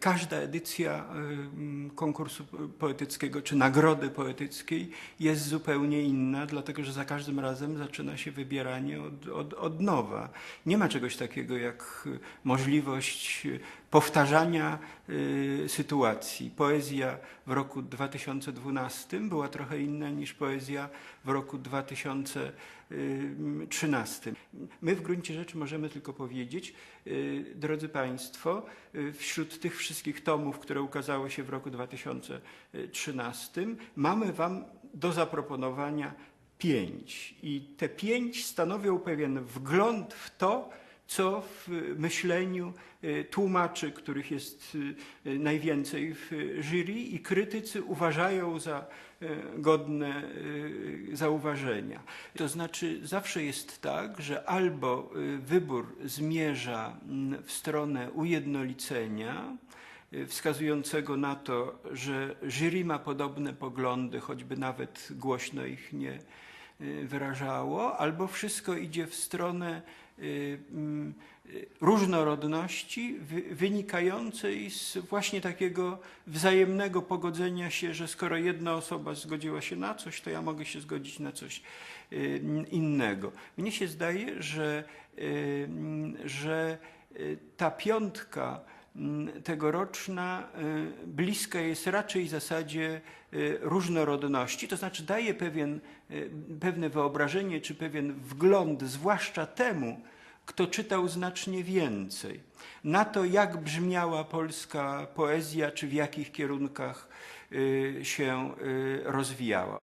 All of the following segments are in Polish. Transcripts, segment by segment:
Każda edycja y, konkursu poetyckiego czy nagrody poetyckiej jest zupełnie inna, dlatego że za każdym razem zaczyna się wybieranie od, od, od nowa. Nie ma czegoś takiego jak y, możliwość powtarzania y, sytuacji. Poezja w roku 2012 była trochę inna niż poezja w roku 2013. My w gruncie rzeczy możemy tylko powiedzieć, y, drodzy Państwo, y, wśród tych wszystkich tomów, które ukazały się w roku 2013, mamy Wam do zaproponowania pięć. I te pięć stanowią pewien wgląd w to, co w myśleniu y, tłumaczy, których jest y, najwięcej w jury i krytycy uważają za y, godne zauważenia. To znaczy zawsze jest tak, że albo wybór zmierza mm, w stronę ujednolicenia, wskazującego na to, że jury ma podobne poglądy, choćby nawet głośno ich nie wyrażało, albo wszystko idzie w stronę y, mm, y, różnorodności wy- wynikającej z właśnie takiego wzajemnego pogodzenia się, że skoro jedna osoba zgodziła się na coś, to ja mogę się zgodzić na coś y, innego. Mnie się zdaje, że, y, mm, że y, ta piątka tegoroczna y, bliska jest raczej zasadzie y, różnorodności, to znaczy daje pewien, y, pewne wyobrażenie czy pewien wgląd, zwłaszcza temu, kto czytał znacznie więcej, na to, jak brzmiała polska poezja, czy w jakich kierunkach się rozwijała.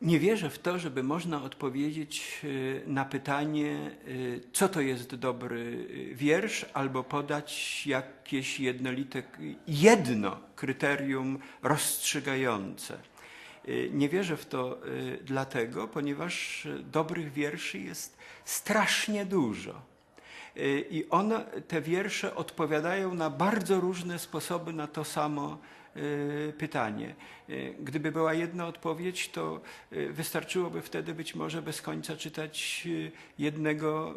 Nie wierzę w to, żeby można odpowiedzieć y, na pytanie, y, co to jest dobry y, wiersz, albo podać jakieś jednolite, jedno kryterium rozstrzygające. Nie wierzę w to dlatego, ponieważ dobrych wierszy jest strasznie dużo. Y, I one, te wiersze odpowiadają na bardzo różne sposoby na to samo y, pytanie. Y, Gdyby była jedna odpowiedź, to wystarczyłoby wtedy być może bez końca czytać jednego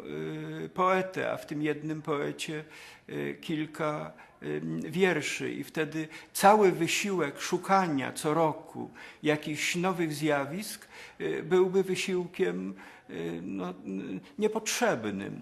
poetę, a w tym jednym poecie kilka wierszy i wtedy cały wysiłek szukania co roku jakichś nowych zjawisk byłby wysiłkiem no, niepotrzebnym.